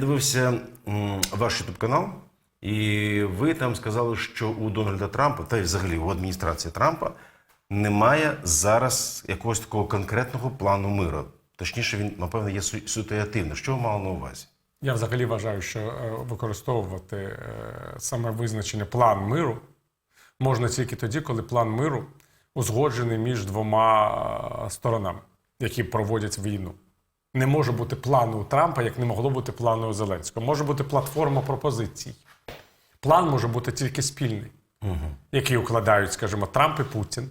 дивився ваш ютуб канал, і ви там сказали, що у Дональда Трампа, та й взагалі у адміністрації Трампа, немає зараз якогось такого конкретного плану миру. Точніше, він, напевно, є ситуативним. Що ви мали на увазі? Я взагалі вважаю, що е, використовувати е, саме визначений план миру можна тільки тоді, коли план миру узгоджений між двома е, сторонами, які проводять війну. Не може бути плану у Трампа, як не могло бути плану у Зеленського. Може бути платформа пропозицій. План може бути тільки спільний, який укладають, скажімо, Трамп і Путін,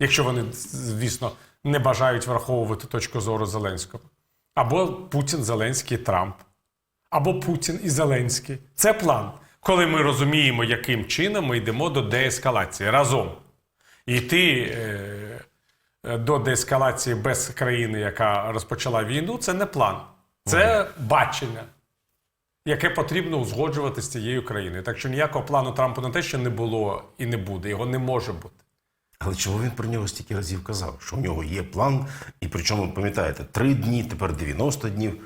якщо вони, звісно, не бажають враховувати точку зору Зеленського. Або Путін, Зеленський, Трамп або Путін і Зеленський. Це план, коли ми розуміємо, яким чином ми йдемо до деескалації разом. І йти е, до деескалації без країни, яка розпочала війну, це не план, це бачення, яке потрібно узгоджувати з цією країною. Так що ніякого плану Трампу на те, що не було і не буде, його не може бути. Але чому він про нього стільки разів казав? Що у нього є план, і причому, пам'ятаєте, три дні, тепер 90 днів.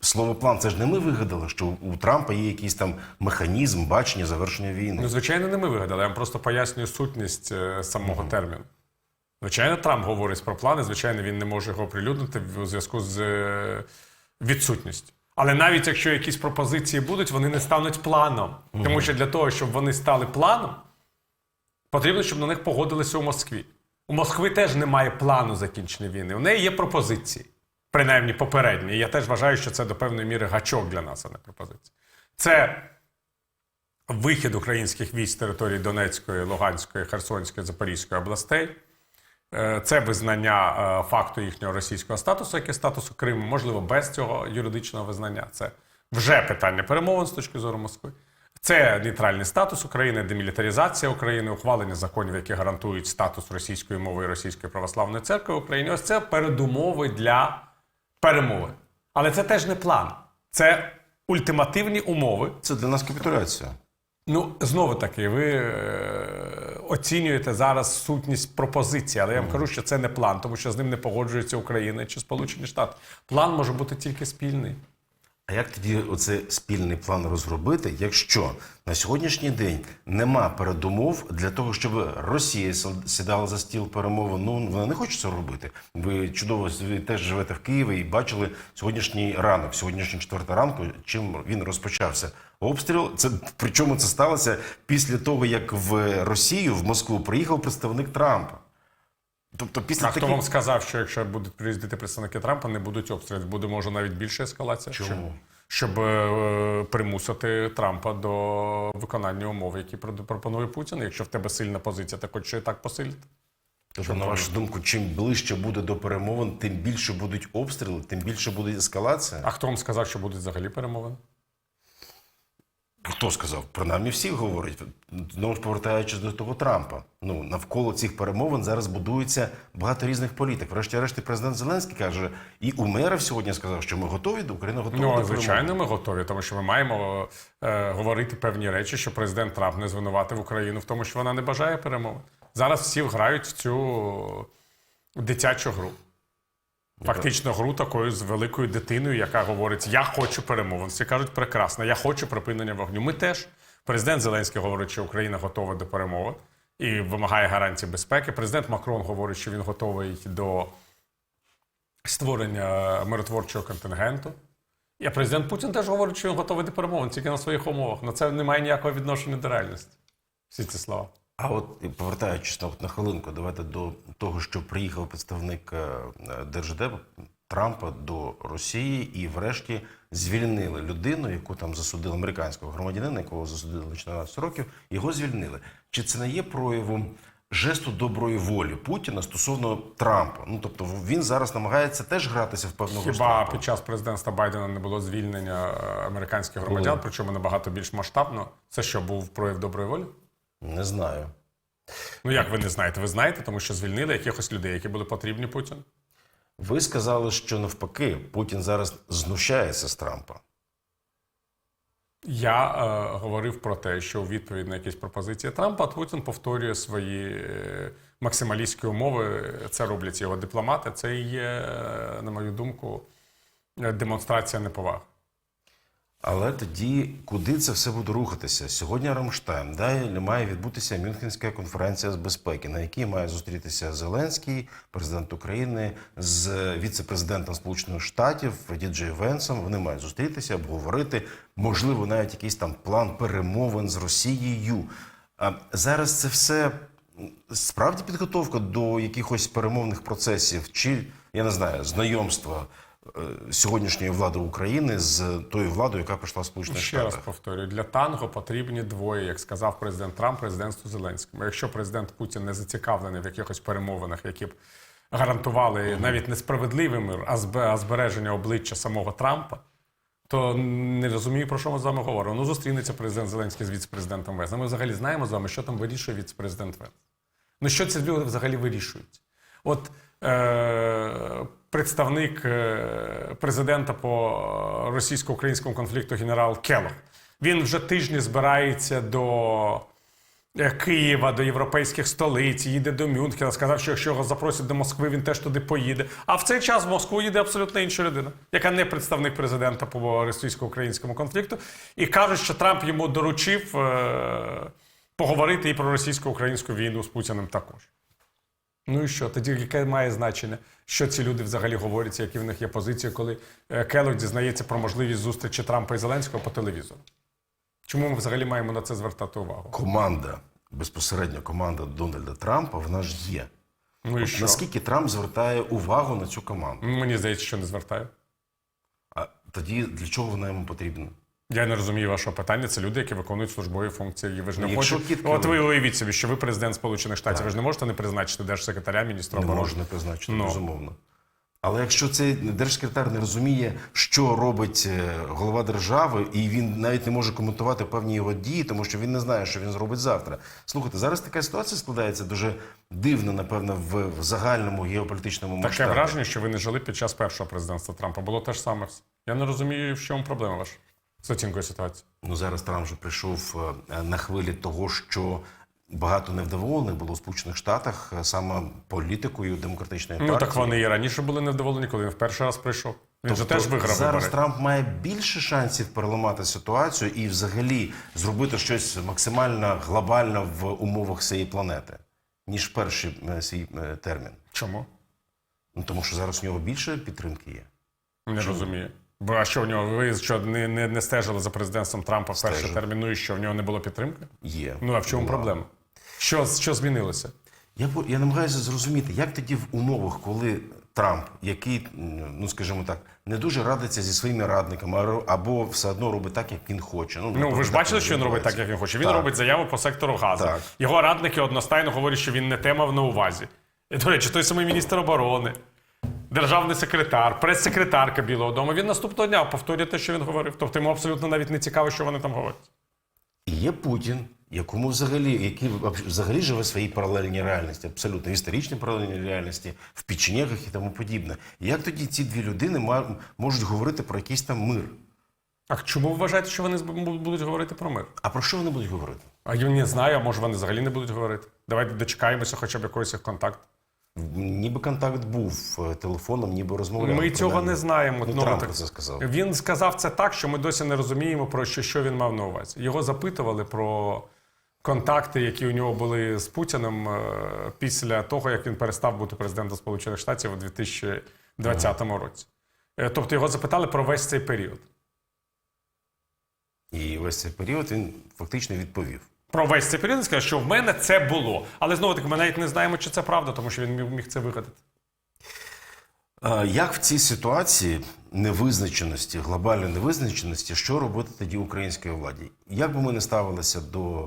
Слово план це ж не ми вигадали, що у Трампа є якийсь там механізм бачення завершення війни. Ну, звичайно, не ми вигадали. Я вам просто пояснюю сутність е, самого терміну. Звичайно, Трамп говорить про плани, звичайно, він не може його оприлюднити в зв'язку з е, відсутністю. Але навіть якщо якісь пропозиції будуть, вони не стануть планом. Тому що для того, щоб вони стали планом, потрібно, щоб на них погодилися у Москві. У Москви теж немає плану закінчення війни. У неї є пропозиції, принаймні попередні. І я теж вважаю, що це до певної міри гачок для нас, а не пропозиція. Це вихід українських військ з території Донецької, Луганської, Херсонської, Запорізької областей. Е, Це визнання е, факту їхнього російського статусу, як і статусу Криму, можливо, без цього юридичного визнання. Це вже питання перемовин з точки зору Москви. Це нейтральний статус України, демілітаризація України, ухвалення законів, які гарантують статус російської мови і російської православної церкви в Україні. Ось це передумови для перемовин. Але це теж не план. Це ультимативні умови, Це для нас капітуляція. Ну, знову таки, ви е, оцінюєте зараз сутність пропозиції, але я вам кажу, що це не план, тому що з ним не погоджується Україна чи Сполучені Штати. План може бути тільки спільний. А як тоді оце спільний план розробити, якщо на сьогоднішній день нема передумов для того, щоб Росія сідала за стіл перемовин? Ну вона не хоче це робити. Ви чудово ви теж живете в Києві і бачили сьогоднішній ранок, сьогоднішній четверта ранку, чим він розпочався. Обстріл це причому це сталося після того, як в Росію в Москву приїхав представник Трампа. Тобто, після А хто вам сказав, що якщо будуть приїздити представники Трампа, не будуть обстрілів? Буде може навіть більша ескалація? Чому? Щоб, щоб е, примусити Трампа до виконання умов, які пропонує Путін. Якщо в тебе сильна позиція, ти хочеш і так посилити. Тобто, на вашу думку, чим ближче буде до перемовин, тим більше будуть обстріли, тим більше буде ескалація. А хто вам сказав, що будуть взагалі перемовини? Хто сказав? Принаймні всі говорять. Знову ж повертаючись до того Трампа. Ну навколо цих перемовин зараз будується багато різних політик. Врешті-решт, президент Зеленський каже, і Умеров сьогодні сказав, що ми готові до України готові Ну, до звичайно, перемовин. ми готові, тому що ми маємо е, говорити певні речі, що президент Трамп не звинуватив Україну в тому, що вона не бажає перемови. Зараз всі грають в цю дитячу гру. Фактично, гру такою з великою дитиною, яка говорить: Я хочу перемовин. Всі кажуть, прекрасно, я хочу припинення вогню. Ми теж. Президент Зеленський говорить, що Україна готова до перемовин і вимагає гарантій безпеки. Президент Макрон говорить, що він готовий до створення миротворчого контингенту. І президент Путін теж говорить, що він готовий до перемовин, тільки на своїх умовах. Но це не має ніякого відношення до реальності. Всі ці слова. А от повертаючись на, на хвилинку, давайте до того, що приїхав представник е, Держдепу Трампа до Росії і, врешті, звільнили людину, яку там засудили американського громадянина, якого засудили на 14 років. Його звільнили. Чи це не є проявом жесту доброї волі Путіна стосовно Трампа? Ну тобто він зараз намагається теж гратися в певну Хіба Трампом. під час президентства Байдена не було звільнення е, американських громадян, причому набагато більш масштабно? Це що був прояв доброї волі? Не знаю. Ну як ви не знаєте? Ви знаєте, тому що звільнили якихось людей, які були потрібні Путіну. Ви сказали, що навпаки Путін зараз знущається з Трампа. Я е, говорив про те, що у відповідь на якісь пропозиції Трампа Путін повторює свої е, максималістські умови. Це роблять його дипломати. Це і є, е, на мою думку, е, демонстрація неповаги. Але тоді куди це все буде рухатися? Сьогодні Рамштайн далі має відбутися Мюнхенська конференція з безпеки, на якій має зустрітися Зеленський, президент України, з віце-президентом Сполучених Штатів Діджей Венсом. Вони мають зустрітися, обговорити, можливо, навіть якийсь там план перемовин з Росією. А зараз це все справді підготовка до якихось перемовних процесів, чи я не знаю, знайомства сьогоднішньої влади України з тою владою, яка прийшла в Сполучених Ще раз повторюю, для танго потрібні двоє, як сказав президент Трамп президентству Зеленському. Якщо президент Путін не зацікавлений в якихось перемовинах, які б гарантували навіть не справедливий мир, а збереження обличчя самого Трампа, то не розумію, про що ми з вами говоримо. Ну, зустрінеться президент Зеленський з віце-президентом Венс. Ми взагалі знаємо з вами, що там вирішує віце-президент Венс. Ну, що ці люди взагалі вирішують? От е, представник е, президента по російсько-українському конфлікту генерал Келох. Він вже тижні збирається до е, Києва, до європейських столиць, їде до Мюнхена, сказав, що якщо його запросять до Москви, він теж туди поїде. А в цей час в Москву їде абсолютно інша людина, яка не представник президента по російсько-українському конфлікту, і кажуть, що Трамп йому доручив е, поговорити і про російсько-українську війну з Путіним також. Ну і що? Тоді яке має значення, що ці люди взагалі говорять, які в них є позиції, коли е, Келлог дізнається про можливість зустрічі Трампа і Зеленського по телевізору? Чому ми взагалі маємо на це звертати увагу? Команда, безпосередньо команда Дональда Трампа, вона ж є. Ну і От що? наскільки Трамп звертає увагу на цю команду? Мені здається, що не звертаю. А тоді для чого вона йому потрібна? Я не розумію вашого питання. Це люди, які виконують службові функції. Ви ж не якщо хочете. От ви уявіть собі, що ви президент Сполучених Штатів. Ви ж не можете не призначити держсекретаря, міністра Не можна призначити, Ну. безумовно. Але якщо цей держсекретар не розуміє, що робить е, голова держави, і він навіть не може коментувати певні його дії, тому що він не знає, що він зробить завтра. Слухайте, зараз така ситуація складається дуже дивно, напевно, в, в загальному геополітичному Таке масштабі. враження, що ви не жили під час першого президентства Трампа. Було те ж саме. Я не розумію, в чому проблема ваша з оцінкою ситуації. Ну зараз Трамп вже прийшов е, на хвилі того, що багато невдоволених було у Сполучених Штатах е, саме політикою демократичної Ну так вони і раніше були невдоволені, коли він в перший раз прийшов. Він же теж виграв Тобто зараз вибори. Трамп має більше шансів переламати ситуацію і взагалі зробити щось максимально глобально в умовах цієї планети, ніж перший е, свій термін. Чому? Ну тому що зараз у нього більше підтримки є. Не розумію. Бо а що в нього? Ви що не, не, не стежили за президентством Трампа в перший термін? Ну і що в нього не було підтримки? Є Ну а в чому Була. проблема? Що, що змінилося? Я я намагаюся зрозуміти, як тоді в умовах, коли Трамп, який, ну скажімо так, не дуже радиться зі своїми радниками, або все одно робить так, як він хоче. Ну напевно, ви ж бачили, що він робить так, як він хоче. Він Так. робить заяву по сектору газу. Так. Його радники одностайно говорять, що він не те мав на увазі. І, до речі, той самий міністр оборони, державний секретар, прес-секретарка Білого Дому. Він наступного дня повторює те, що він говорив. Тобто йому абсолютно навіть не цікаво, що вони там говорять. І є Путін, якому взагалі, який взагалі живе в своїй паралельній реальності, абсолютно історичній паралельній реальності, в печенегах і тому подібне. Як тоді ці дві людини можуть говорити про якийсь там мир? А чому ви вважаєте, що вони будуть говорити про мир? А про що вони будуть говорити? А я не знаю, а може вони взагалі не будуть говорити. Давайте дочекаємося хоча б якогось їх контакту. Ніби контакт був е, телефоном, ніби розмовляли. Ми цього не знаємо. Ну, Ну, Трамп так- це сказав. Він сказав це так, що ми досі не розуміємо, про що, що він мав на увазі. Його запитували про контакти, які у нього були з Путіним е, після того, як він перестав бути президентом Сполучених Штатів у 2020 році. Е, Тобто його запитали про весь цей період. І весь цей період він фактично відповів. Про весь цей період і сказав, що в мене це було. Але знову таки, ми навіть не знаємо, чи це правда, тому що він міг, це вигадати. Як в цій ситуації невизначеності, глобальної невизначеності, що робити тоді українській владі? Як би ми не ставилися до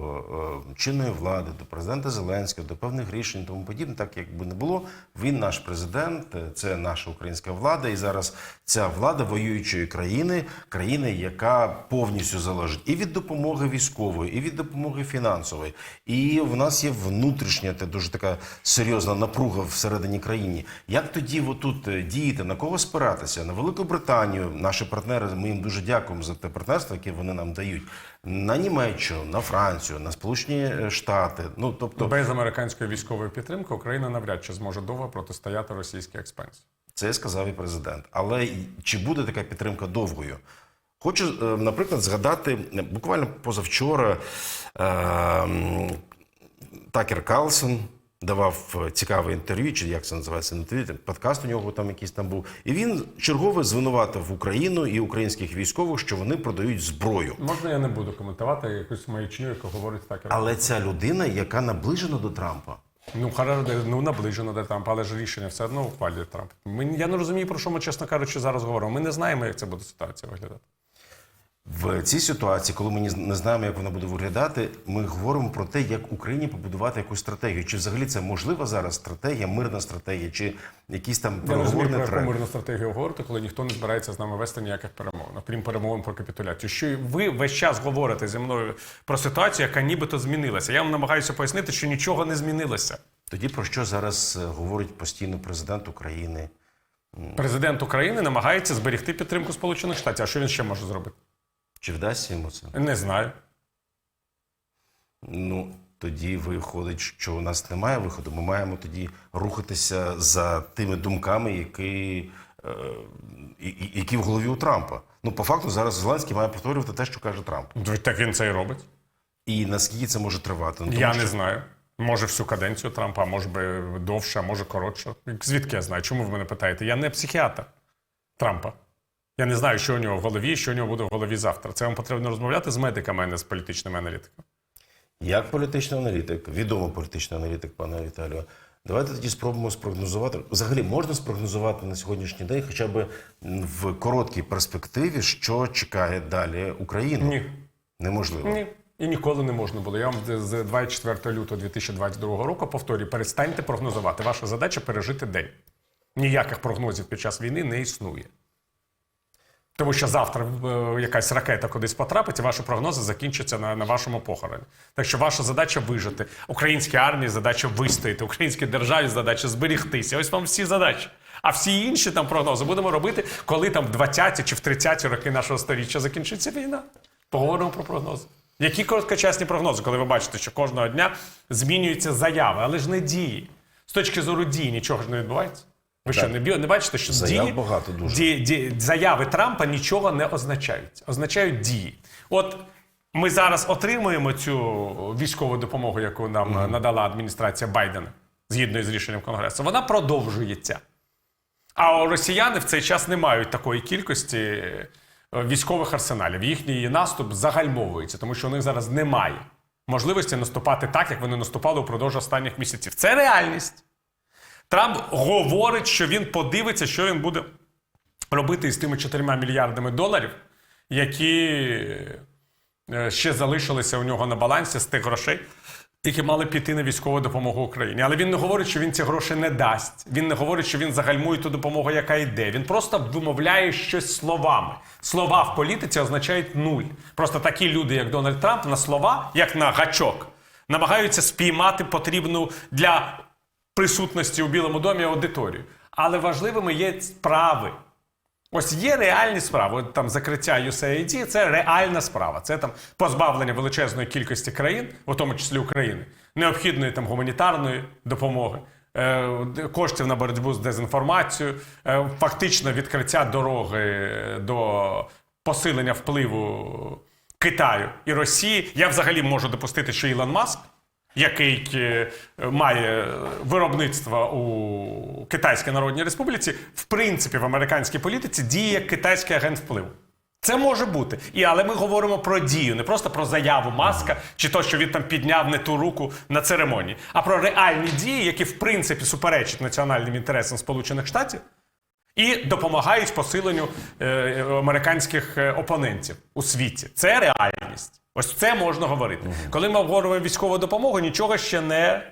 е, чинної влади, до президента Зеленського, до певних рішень тому подібне, так як би не було, він наш президент, е, це наша українська влада, і зараз ця влада воюючої країни, країни, яка повністю залежить і від допомоги військової, і від допомоги фінансової. І в нас є внутрішня та дуже така серйозна напруга всередині країни. Як тоді отут е, діяти, на кого спиратися? На Велику Британію, наші партнери, ми їм дуже дякуємо за те партнерство, яке вони нам дають. На Німеччину, на Францію, на Сполучені е, Штати. Ну тобто, Без американської військової підтримки Україна навряд чи зможе довго протистояти російській експансії. це сказав і президент. Але чи буде така підтримка довгою? Хочу, е, наприклад, згадати е, буквально позавчора е, Такер Карлсон давав е, цікаве інтерв'ю, чи як це називається не інтерв'ю, подкаст у нього там якийсь там був. І він чергове звинуватив Україну і українських військових, що вони продають зброю. Можна я не буду коментувати якусь маячню, яка говорить так. Але ця людина, яка наближена до Трампа, Ну, Харар, ну наближено до Трампа, але ж рішення все одно ухвалює Трамп. Ми, я не розумію, про що ми, чесно кажучи, зараз говоримо. Ми не знаємо, як це буде ситуація виглядати. В цій ситуації, коли ми не знаємо, як вона буде виглядати, ми говоримо про те, як Україні побудувати якусь стратегію. Чи взагалі це можлива зараз стратегія, мирна стратегія, чи якісь там Я не про яку мирну стратегію говорити, коли ніхто не збирається з нами вести ніяких перемовин, окрім перемовин про капітуляцію. Що ви весь час говорите зі мною про ситуацію, яка нібито змінилася. Я вам намагаюся пояснити, що нічого не змінилося. Тоді про що зараз е, говорить постійно президент України? Президент України намагається зберегти підтримку Сполучених Штатів. А що він ще може зробити? Чи вдасться йому це? Не знаю. Ну тоді виходить, що у нас немає виходу. Ми маємо тоді рухатися за тими думками, які, е, які в голові у Трампа. Ну, по факту, зараз Зеленський має повторювати те, що каже Трамп. Так він це і робить. І наскільки це може тривати? Ну, тому Я що- не знаю. Може всю каденцію Трампа, може би довше, може коротше. Звідки я знаю? Чому ви мене питаєте? Я не психіатр Трампа. Я не знаю, що у нього в голові, що у нього буде в голові завтра. Це вам потрібно розмовляти з медиками, а не з політичними аналітиками. Як політичний аналітик, відомий політичний аналітик, пане Віталію, давайте тоді спробуємо спрогнозувати. Взагалі можна спрогнозувати на сьогоднішній день, хоча б в короткій перспективі, що чекає далі Україну? Ні. Неможливо. Ні. І ніколи не можна було. Я вам з- з 24 лютого 2022 року повторюю, перестаньте прогнозувати. Ваша задача пережити день. Ніяких прогнозів під час війни не існує. Тому що завтра е, якась ракета кудись потрапить, і ваші прогнози закінчаться на, на вашому похороні. Так що ваша задача вижити. Українській армії задача вистояти, українській державі задача зберігтися. Ось вам всі задачі. А всі інші там прогнози будемо робити, коли там в 20-ті чи в 30-ті роки нашого сторіччя закінчиться війна. Поговоримо про прогнози. Які короткочасні прогнози, коли ви бачите, що кожного дня змінюються заяви, але ж не дії. З точки зору дії нічого ж не відбувається. Ви що, не, бі- не бачите, що Заяв дії, багато дуже. Ді, ді, заяви Трампа нічого не означають. Означають дії. От ми зараз отримуємо цю військову допомогу, яку нам е, надала адміністрація Байдена згідно з рішенням Конгресу. Вона продовжується. А росіяни в цей час не мають такої кількості е, військових арсеналів. Їхній наступ загальмовується, тому що у них зараз немає можливості наступати так, як вони наступали упродовж останніх місяців. Це реальність. Трамп говорить, що він подивиться, що він буде робити із тими 4 мільярдами доларів, які е, ще залишилися у нього на балансі з тих грошей, які мали піти на військову допомогу Україні. Але він не говорить, що він ці гроші не дасть. Він не говорить, що він загальмує ту допомогу, яка йде. Він просто вимовляє щось словами. Слова в політиці означають нуль. Просто такі люди, як Дональд Трамп, на слова, як на гачок, намагаються спіймати потрібну для присутності у Білому домі аудиторію. Але важливими є справи. Ось є реальні справи. От там закриття USAID – це реальна справа. Це там позбавлення величезної кількості країн, у тому числі України, необхідної там гуманітарної допомоги, е, коштів на боротьбу з дезінформацією, е, фактично відкриття дороги до посилення впливу Китаю і Росії. Я взагалі можу допустити, що Ілон Маск який е, має виробництво у Китайській Народній Республіці, в принципі, в американській політиці діє як китайський агент впливу. Це може бути. І, але ми говоримо про дію, не просто про заяву маска чи то, що він там підняв не ту руку на церемонії, а про реальні дії, які в принципі суперечать національним інтересам Сполучених Штатів і допомагають посиленню е, американських е, опонентів у світі. Це реальність. Ось це можна говорити. Коли ми говоримо військову допомогу, нічого ще не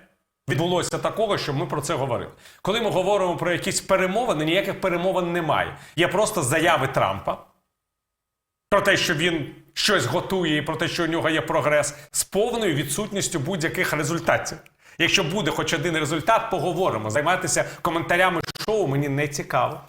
відбулося такого, щоб ми про це говорили. Коли ми говоримо про якісь перемовини, ніяких перемовин немає. Є просто заяви Трампа про те, що він щось готує, і про те, що у нього є прогрес, з повною відсутністю будь-яких результатів. Якщо буде хоч один результат, поговоримо. Займатися коментарями шоу мені не цікаво.